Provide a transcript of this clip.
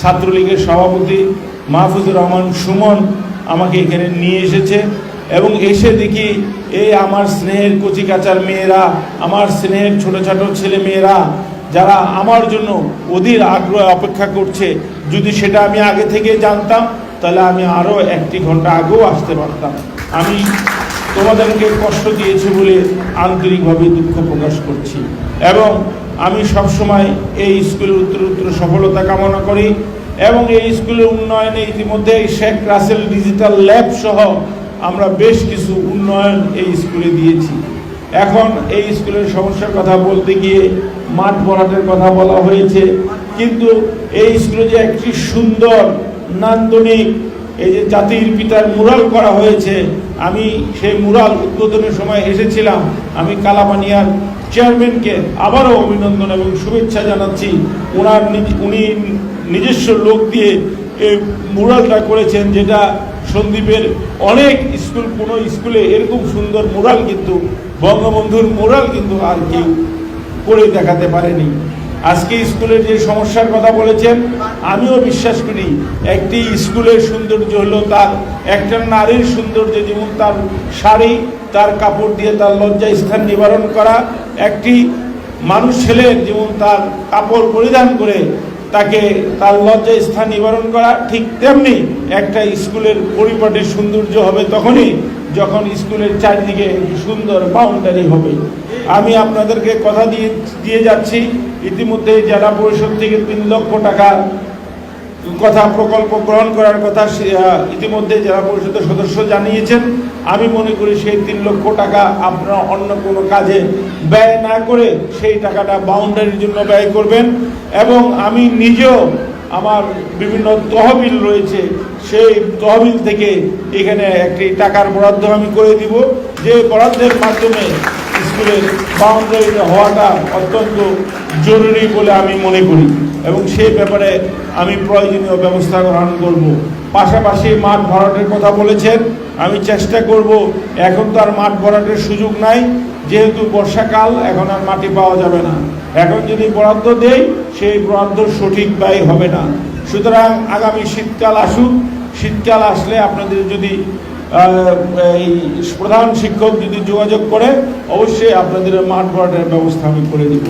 ছাত্রলীগের সভাপতি মাহফুজুর রহমান সুমন আমাকে এখানে নিয়ে এসেছে এবং এসে দেখি এই আমার স্নেহের কচিকাচার মেয়েরা, আমার স্নেহের ছোট ছোট ছেলে মেয়েরা, যারা আমার জন্য অধীর আগ্রহে অপেক্ষা করছে। যদি সেটা আমি আগে থেকে জানতাম, তাহলে আমি আরও একটি ঘণ্টা আগেও আসতে পারতাম। আমি তোমাদেরকে কষ্ট দিয়েছে বলে আন্তরিকভাবে দুঃখ প্রকাশ করছি। এবং আমি সবসময় এই স্কুলের উত্তর উত্তর সফলতা কামনা করি এবং এই স্কুলের উন্নয়নে ইতিমধ্যে শেখ রাসেল ডিজিটাল ল্যাব সহ আমরা বেশ কিছু উন্নয়ন এই স্কুলে দিয়েছি। এখন এই স্কুলের সমস্যার কথা বলতে গিয়ে মাঠ ভরাটের কথা বলা হয়েছে। কিন্তু এই স্কুলে যে একটি সুন্দর, নান্দনিক এই যে জাতির পিতার মুরাল করা হয়েছে, আমি সেই মুরাল উদ্বোধনের সময় এসেছিলাম। আমি কালাপানিয়ার চেয়ারম্যানকে আবারও অভিনন্দন এবং শুভেচ্ছা জানাচ্ছি। ওনার উনি নিজস্ব লোক দিয়ে এই মুরালটা করেছেন, যেটা সন্দীপের অনেক স্কুল, কোনো স্কুলে এরকম সুন্দর মুরাল কিন্তু, বঙ্গবন্ধুর মুরাল কিন্তু আর কেউ করে দেখাতে পারেনি। আজকে স্কুলের যে সমস্যার কথা বলেছেন, আমিও বিশ্বাস করি একটি স্কুলের সৌন্দর্য হলো তার, একটা নারীর সৌন্দর্য যেমন তার শাড়ি, তার কাপড় দিয়ে তার লজ্জা স্থান নিবারণ করা, একটি মানুষ ছেলের যেমন তার কাপড় পরিধান করে তাকে তার লজ্জা স্থান নিবারণ করা ঠিক তেমনি একটা স্কুলের পরিপাটির সৌন্দর্য হবে তখনই যখন স্কুলের চারিদিকে সুন্দর বাউন্ডারি হবে। আমি আপনাদেরকে কথা দিয়ে দিয়ে যাচ্ছি। ইতিমধ্যে জেলা পরিষদ থেকে তিন লক্ষ টাকা কথা প্রকল্প গ্রহণ করার কথা ইতিমধ্যে জেলা পরিষদের সদস্য জানিয়েছেন। আমি মনে করি সেই তিন লক্ষ টাকা আপনারা অন্য কোনো কাজে ব্যয় না করে সেই টাকাটা বাউন্ডারির জন্য ব্যয় করবেন। এবং আমি নিজেও আমার বিভিন্ন তহবিল রয়েছে, সেই তহবিল থেকে এখানে একটি টাকার বরাদ্দ আমি করে দিব, যে বরাদ্দের মাধ্যমে স্কুলের বাউন্ডারিটা হওয়াটা অত্যন্ত জরুরি বলে আমি মনে করি। এবং সেই ব্যাপারে আমি প্রয়োজনীয় ব্যবস্থা গ্রহণ করব। পাশাপাশি মাঠ ভরাটের কথা বলেছেন, আমি চেষ্টা করব, এখন তো আর মাঠ ভরাটের সুযোগ নাই, যেহেতু বর্ষাকাল, এখন আর মাটি পাওয়া যাবে না। এখন যদি বরাদ্দ দেই, সেই বরাদ্দ সঠিক ব্যয় হবে না। সুতরাং আগামী শীতকাল আসুক, শীতকাল আসলে আপনাদের যদি এই প্রধান শিক্ষক যদি যোগাযোগ করে, অবশ্যই আপনাদের মাঠ ভরাটের ব্যবস্থা আমি করে দিব।